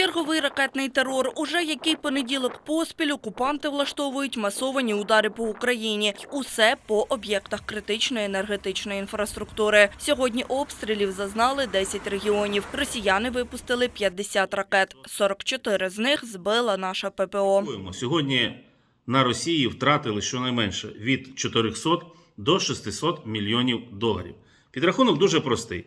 Черговий ракетний терор. Уже який понеділок поспіль окупанти влаштовують масовані удари по Україні. Усе по об'єктах критичної енергетичної інфраструктури. Сьогодні обстрілів зазнали 10 регіонів. Росіяни випустили 50 ракет. 44 з них збила наша ППО. Сьогодні на Росії втратили щонайменше від 400 до 600 мільйонів доларів. Підрахунок дуже простий.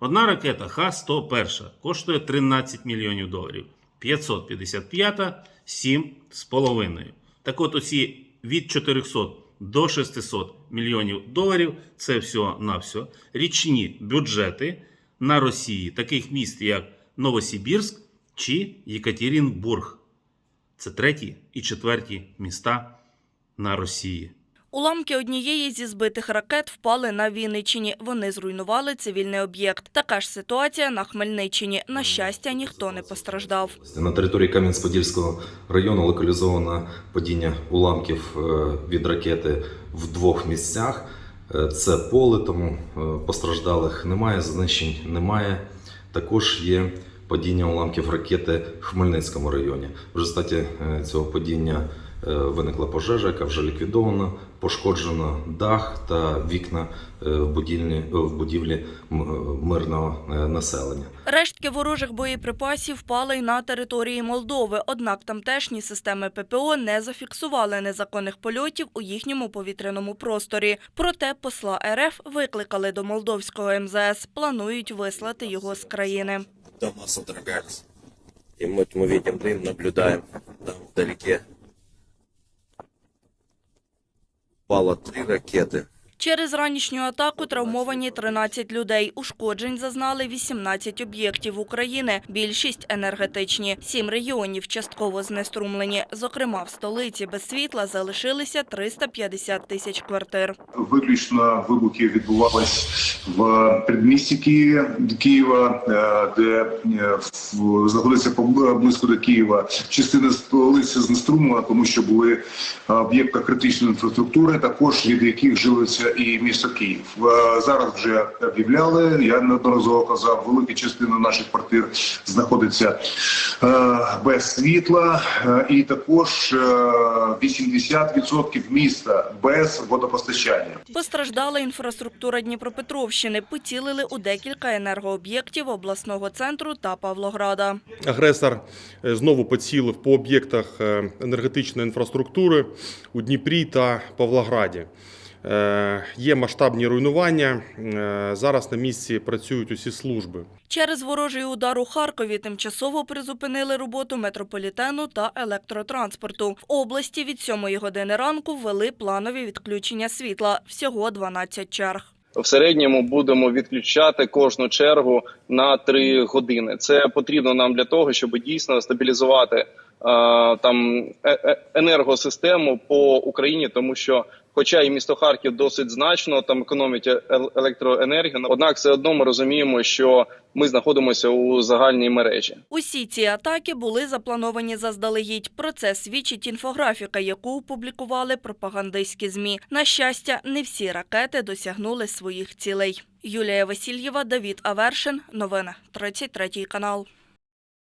Одна ракета Х-101 коштує 13 мільйонів доларів. 555 – 7,5. Так от оці від 400 до 600 мільйонів доларів – це всього-навсього річні бюджети на Росії таких міст, як Новосибірськ чи Єкатеринбург. Це треті і четверті міста на Росії. Уламки однієї зі збитих ракет впали на Вінниччині. Вони зруйнували цивільний об'єкт. Така ж ситуація на Хмельниччині. На щастя, ніхто не постраждав. На території Кам'янець-Подільського району локалізовано падіння уламків е, від ракети в двох місцях. Е, Це поле, тому е, постраждалих немає, знищень немає. Також є падіння уламків ракети в Хмельницькому районі. В результаті цього падіння виникла пожежа, яка вже ліквідована, пошкоджено дах та вікна е, в будівлі, в будівлі м- е, мирного е, населення. Рештки ворожих боєприпасів впали й на території Молдови. Однак тамтешні системи ППО не зафіксували незаконних польотів у їхньому повітряному просторі. Проте посла РФ викликали до молдовського МЗС. Планують вислати його з країни. дома содрогались. И мы, мы видим дым, наблюдаем там вдалеке. Упало три ракеты. Через ранішню атаку травмовані 13 людей. Ушкоджень зазнали 18 об'єктів України. Більшість енергетичні. Сім регіонів частково знеструмлені. Зокрема, в столиці без світла залишилися 350 тисяч квартир. Виключно вибухи відбувались в передмісті Києва, е, де е, знаходиться близько до Києва. Частина столиці знеструмлена, тому що були е, об'єкти критичної інфраструктури, також від яких живиться і місто Київ. Е, Зараз вже об'являли. Я неодноразово казав, велика частина наших квартир знаходиться е, без світла, е, і також е, 80% міста без водопостачання. Постраждала інфраструктура Дніпропетровщини. Поцілили у декілька енергооб'єктів обласного центру та Павлограда. Агресор знову поцілив по об'єктах енергетичної інфраструктури у Дніпрі та Павлограді. Е, Є масштабні руйнування. Е, Зараз на місці працюють усі служби. Через ворожий удар у Харкові тимчасово призупинили роботу метрополітену та електротранспорту. В області від 7 години ранку ввели планові відключення світла. Всього 12 черг. в середньому будемо відключати кожну чергу на 3 години. Це потрібно нам для того, щоб дійсно стабілізувати е, там енергосистему по Україні, тому що. Хоча і місто Харків досить значно там економить е- електроенергію, однак все одно ми розуміємо, що ми знаходимося у загальній мережі. Усі ці атаки були заплановані заздалегідь. Про це свідчить інфографіка, яку опублікували пропагандистські змі. На щастя, не всі ракети досягнули своїх цілей. Юлія Васильєва, Давід Авершин. Новини 33 канал.